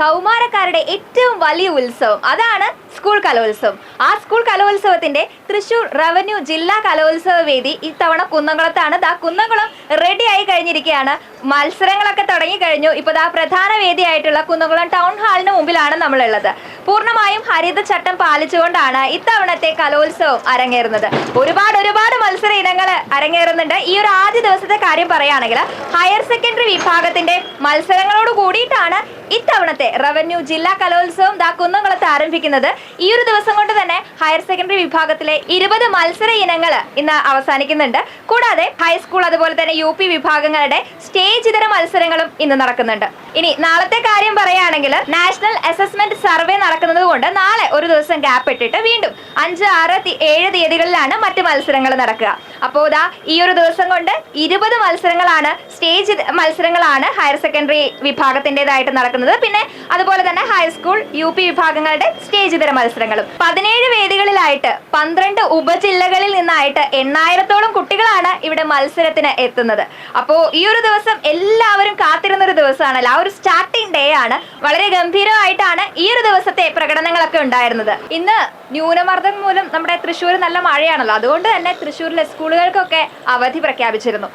കൗമാരക്കാരുടെ ഏറ്റവും വലിയ ഉത്സവം. അതാണ് സ്കൂൾ കലോത്സവം. ആ സ്കൂൾ കലോത്സവത്തിന്റെ തൃശൂർ റവന്യൂ ജില്ലാ കലോത്സവ വേദി ഇത്തവണ കുന്നംകുളത്താണ്. ദാ കുന്നംകുളം റെഡി ആയി കഴിഞ്ഞിരിക്കുകയാണ്. മത്സരങ്ങളൊക്കെ തുടങ്ങി കഴിഞ്ഞു. ഇപ്പൊ ദാ പ്രധാന വേദിയായിട്ടുള്ള കുന്നംകുളം ടൗൺ ഹാളിന് മുമ്പിലാണ് നമ്മളുള്ളത്. പൂർണമായും ഹരിതചട്ടം പാലിച്ചുകൊണ്ടാണ് ഇത്തവണത്തെ കലോത്സവം അരങ്ങേറുന്നത്. ഒരുപാട് ഒരുപാട് മത്സര ഇനങ്ങൾ അരങ്ങേറുന്നുണ്ട്. ഈ ഒരു ആദ്യ ദിവസത്തെ കാര്യം പറയുകയാണെങ്കിൽ ഹയർ സെക്കൻഡറി വിഭാഗത്തിന്റെ മത്സരങ്ങളോട് കൂടിയിട്ടാണ് ഇത്തവണത്തെ റവന്യൂ ജില്ലാ കലോത്സവം ദാ കുന്നംകുളത്ത് ആരംഭിക്കുന്നത് ഈ ഒരു ദിവസം കൊണ്ട് തന്നെ ഹയർ സെക്കൻഡറി വിഭാഗത്തിലെ ഇരുപത് മത്സര ഇനങ്ങൾ ഇന്ന് അവസാനിക്കുന്നുണ്ട്. കൂടാതെ ഹൈസ്കൂൾ അതുപോലെ തന്നെ യു പി വിഭാഗങ്ങളുടെ സ്റ്റേജ് ഇതര മത്സരങ്ങളും ഇന്ന് നടക്കുന്നുണ്ട്. ഇനി നാളത്തെ കാര്യം പറയുകയാണെങ്കിൽ നാഷണൽ അസസ്മെന്റ് സർവേ നടക്കുന്നത് കൊണ്ട് നാളെ ഒരു ദിവസം ഗ്യാപ്പ് ഇട്ടിട്ട് വീണ്ടും അഞ്ച് ആറ് ഏഴ് തീയതികളിലാണ് മറ്റ് മത്സരങ്ങൾ നടക്കുക. അപ്പോൾ ഇതാ ഈ ഒരു ദിവസം കൊണ്ട് ഇരുപത് മത്സരങ്ങളാണ് സ്റ്റേജ് മത്സരങ്ങളാണ് ഹയർ സെക്കൻഡറി വിഭാഗത്തിന്റെതായിട്ട് നടക്കുന്നത്. പിന്നെ അതുപോലെ തന്നെ ഹൈസ്കൂൾ യു പി വിഭാഗങ്ങളുടെ സ്റ്റേജ് ഇതര മത്സരങ്ങളും. പതിനേഴ് വേദികളിലായിട്ട് പന്ത്രണ്ട് ഉപജില്ലകളിൽ നിന്നായിട്ട് എണ്ണായിരത്തോളം കുട്ടികളാണ് ഇവിടെ മത്സരത്തിന് എത്തുന്നത്. അപ്പോൾ ഈ ഒരു ദിവസം എല്ലാവരും കാത്തിരുന്ന ഒരു ദിവസമാണല്ലോ. ആ ഒരു സ്റ്റാർട്ടിംഗ് ഡേ ആണ്. വളരെ ഗംഭീരമായിട്ടാണ് ഈ ഒരു ദിവസത്തെ പ്രകടനങ്ങളൊക്കെ ഉണ്ടായിരുന്നത്. ഇന്ന് ന്യൂനമർദ്ദം മൂലം നമ്മുടെ തൃശ്ശൂർ നല്ല മഴയാണല്ലോ. അതുകൊണ്ട് തന്നെ തൃശ്ശൂരിലെ സ്കൂളുകൾക്കൊക്കെ അവധി പ്രഖ്യാപിച്ചിരുന്നു.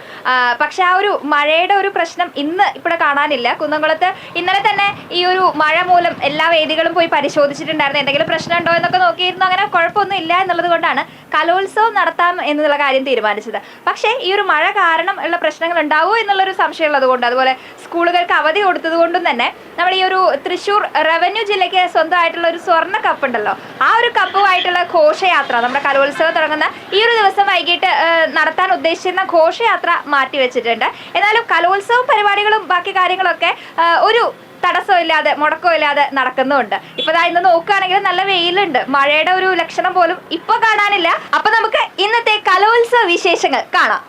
പക്ഷെ ആ ഒരു മഴയുടെ ഒരു പ്രശ്നം ഇന്ന് ഇവിടെ കാണാനില്ല. കുന്നംകുളത്ത് ഇന്നലെ തന്നെ ഈ ഒരു മഴ മൂലം എല്ലാ വേദികളും പോയി പരിശോധിച്ചിട്ടുണ്ടായിരുന്നു. എന്തെങ്കിലും പ്രശ്നം ഉണ്ടോ എന്നൊക്കെ നോക്കിയിരുന്നു. അങ്ങനെ കുഴപ്പമൊന്നും ഇല്ല എന്നുള്ളത് കൊണ്ടാണ് കലോത്സവം നടത്താം എന്നുള്ള കാര്യം തീരുമാനിച്ചത്. പക്ഷേ ഈ ഒരു മഴ കാരണം ഉള്ള പ്രശ്നങ്ങൾ ഉണ്ടാവുമോ എന്നുള്ളൊരു സംശയമുള്ളത് കൊണ്ട് അതുപോലെ സ്കൂളുകൾക്ക് അവധി കൊടുത്തത് കൊണ്ടും തന്നെ നമ്മുടെ ഈ ഒരു തൃശ്ശൂർ റവന്യൂ ജില്ലയ്ക്ക് സ്വന്തമായിട്ടുള്ള ഒരു സ്വർണ കപ്പ് ഉണ്ടല്ലോ ആ ഒരു കപ്പുമായിട്ടുള്ള ഘോഷയാത്ര നമ്മുടെ കലോത്സവം തുടങ്ങുന്ന ഈ ഒരു ദിവസം വൈകിട്ട് നടത്താൻ ഉദ്ദേശിച്ചിരുന്ന ഘോഷയാത്ര മാറ്റിവെച്ചിട്ടുണ്ട് എന്നാലും കലോത്സവം പരിപാടികളും ബാക്കി കാര്യങ്ങളൊക്കെ ഒരു തടസ്സമില്ലാതെ മുടക്കമില്ലാതെ നടക്കുന്നുണ്ട്. ഇപ്പൊ ഇന്ന് നോക്കുകയാണെങ്കിൽ നല്ല വെയിലുണ്ട്. മഴയുടെ ഒരു ലക്ഷണം പോലും ഇപ്പൊ കാണാനില്ല. അപ്പൊ നമുക്ക് ഇന്നത്തെ കലോത്സവ വിശേഷങ്ങൾ കാണാം.